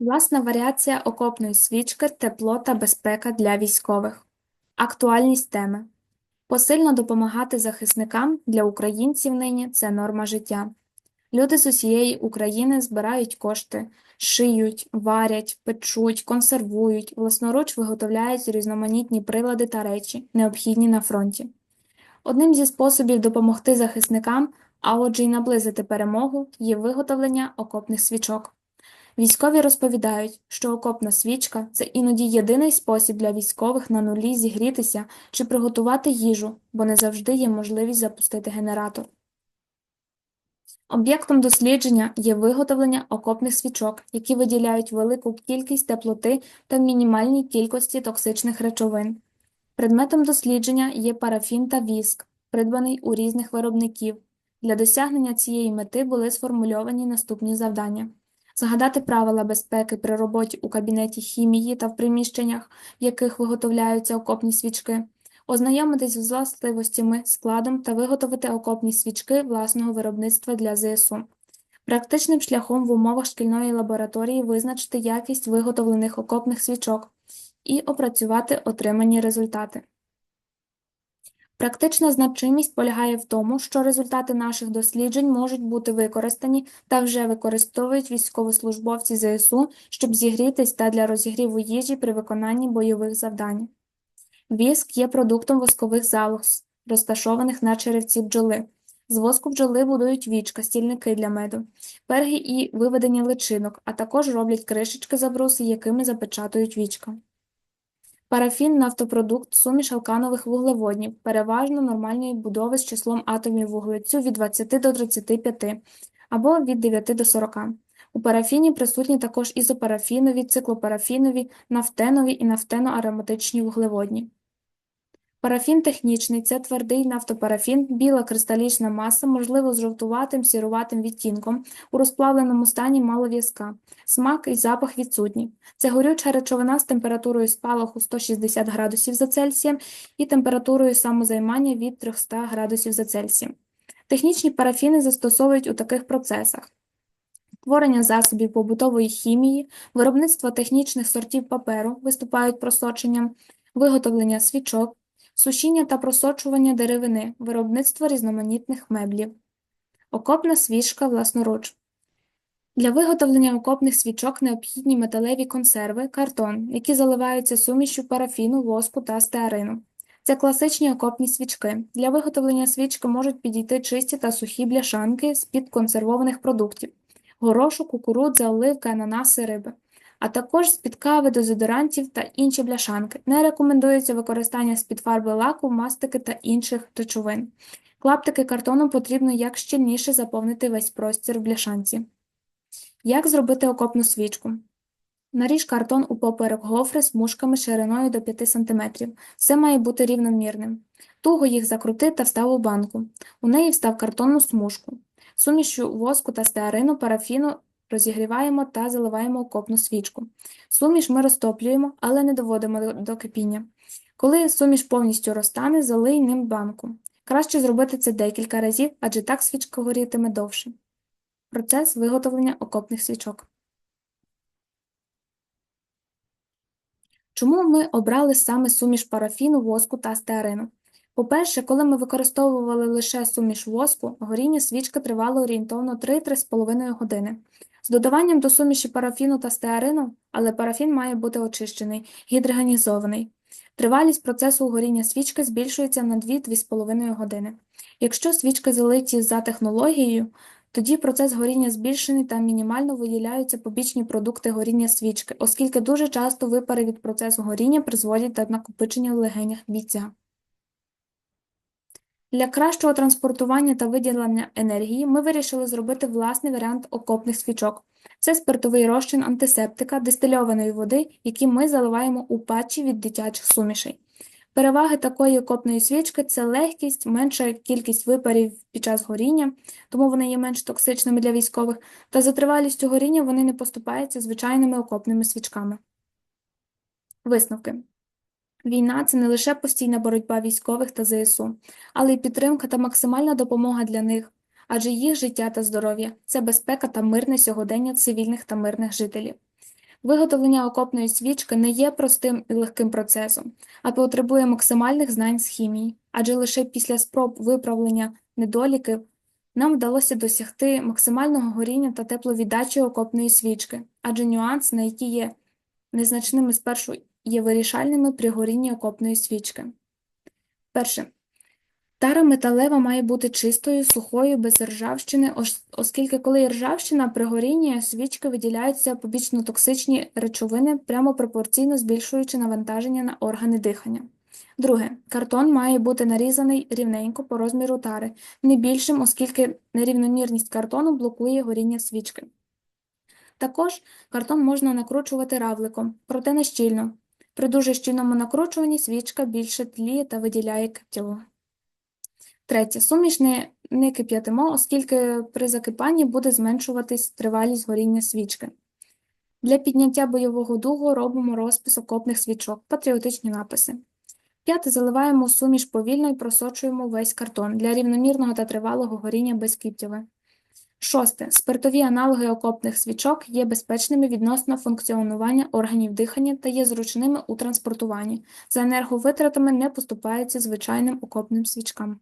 Власна варіація окопної свічки «Тепло та безпека для військових». Актуальність теми. Посильно допомагати захисникам для українців нині – це норма життя. Люди з усієї України збирають кошти, шиють, варять, печуть, консервують, власноруч виготовляють різноманітні прилади та речі, необхідні на фронті. Одним зі способів допомогти захисникам, а отже й наблизити перемогу, є виготовлення окопних свічок. Військові розповідають, що окопна свічка – це іноді єдиний спосіб для військових на нулі зігрітися чи приготувати їжу, бо не завжди є можливість запустити генератор. Об'єктом дослідження є виготовлення окопних свічок, які виділяють велику кількість теплоти та мінімальній кількості токсичних речовин. Предметом дослідження є парафін та віск, придбаний у різних виробників. Для досягнення цієї мети були сформульовані наступні завдання: згадати правила безпеки при роботі у кабінеті хімії та в приміщеннях, в яких виготовляються окопні свічки, ознайомитись з властивостями, складом та виготовити окопні свічки власного виробництва для ЗСУ. Практичним шляхом в умовах шкільної лабораторії визначити якість виготовлених окопних свічок і опрацювати отримані результати. Практична значимість полягає в тому, що результати наших досліджень можуть бути використані та вже використовують військовослужбовці ЗСУ, щоб зігрітись та для розігріву їжі при виконанні бойових завдань. Віск є продуктом воскових залоз, розташованих на черевці бджоли. З воску бджоли будують вічка, стільники для меду, перги і виведення личинок, а також роблять кришечки забруси, якими запечатують вічка. Парафін – нафтопродукт, суміш алканових вуглеводнів, переважно нормальної будови з числом атомів вуглецю від 20 до 35 або від 9 до 40. У парафіні присутні також ізопарафінові, циклопарафінові, нафтенові і нафтено-ароматичні вуглеводні. Парафін технічний – це твердий нафтопарафін, біла кристалічна маса, можливо з жовтуватим, сіруватим відтінком, у розплавленому стані мало в'язка, смак і запах відсутні. Це горюча речовина з температурою спалаху 160 градусів за Цельсієм і температурою самозаймання від 300 градусів за Цельсієм. Технічні парафіни застосовують у таких процесах. Творення засобів побутової хімії, виробництво технічних сортів паперу виступають просоченням, виготовлення свічок, сушіння та просочування деревини, виробництво різноманітних меблів, окопна свічка власноруч. Для виготовлення окопних свічок необхідні металеві консерви, картон, які заливаються сумішю парафіну, воску та стеарину. Це класичні окопні свічки. Для виготовлення свічки можуть підійти чисті та сухі бляшанки з-під консервованих продуктів горошу, кукурудза, оливки, ананаси, риби а також з-під кави, дезодорантів та інші бляшанки. Не рекомендується використання з-під фарби лаку, мастики та інших речовин. Клаптики картону потрібно як щільніше заповнити весь простір в бляшанці. Як зробити окопну свічку? Наріж картон у поперек гофри з мушками шириною до 5 см. Все має бути рівномірним. Туго їх закрути та встав у банку. У неї встав картонну смужку. Сумішю воску та стеарину, парафіну Розігріваємо та заливаємо окопну свічку. Суміш ми розтоплюємо, але не доводимо до кипіння. Коли суміш повністю розтане, залий ним банку. Краще зробити це декілька разів, адже так свічка горітиме довше. Процес виготовлення окопних свічок. Чому ми обрали саме суміш парафіну, воску та стеарину? По-перше, коли ми використовували лише суміш воску, горіння свічки тривало орієнтовно 3-3,5 години. З додаванням до суміші парафіну та стеарину, але парафін має бути очищений, гідрогенізований. Тривалість процесу горіння свічки збільшується на 2-2,5 години. Якщо свічки залиті за технологією, тоді процес горіння збільшений та мінімально виділяються побічні продукти горіння свічки, оскільки дуже часто випари від процесу горіння призводять до накопичення в легенях бійця. Для кращого транспортування та виділення енергії ми вирішили зробити власний варіант окопних свічок. Це спиртовий розчин антисептика, дистильованої води, які ми заливаємо у патчі від дитячих сумішей. Переваги такої окопної свічки це легкість, менша кількість випарів під час горіння, тому вони є менш токсичними для військових, та за тривалістю горіння вони не поступаються звичайними окопними свічками. Висновки Війна це не лише постійна боротьба військових та ЗСУ, але й підтримка та максимальна допомога для них, адже їх життя та здоров'я це безпека та мирне сьогодення цивільних та мирних жителів. Виготовлення окопної свічки не є простим і легким процесом, а потребує максимальних знань з хімії, адже лише після спроб виправлення недоліків нам вдалося досягти максимального горіння та тепловіддачі окопної свічки, адже нюанси, на які є незначними спершу, є вирішальними при горінні окопної свічки. Перше. Тара металева має бути чистою, сухою, без ржавчини, оскільки коли є ржавчина, при горінні свічки виділяються побічно токсичні речовини, прямо пропорційно збільшуючи навантаження на органи дихання. Друге. Картон має бути нарізаний рівненько по розміру тари, не більшим, оскільки нерівномірність картону блокує горіння свічки. Також картон можна накручувати равликом, проте не щільно. При дуже щільному накручуванні свічка більше тліє та виділяє тепло. Третє. Суміш не, не кип'ятимо, оскільки при закипанні буде зменшуватись тривалість горіння свічки. Для підняття бойового духу робимо розпис окопних свічок, патріотичні написи. П'яте. Заливаємо суміш повільно і просочуємо весь картон для рівномірного та тривалого горіння без кіптєве. Шосте. Спиртові аналоги окопних свічок є безпечними відносно функціонування органів дихання та є зручними у транспортуванні. За енерговитратами не поступаються звичайним окопним свічкам.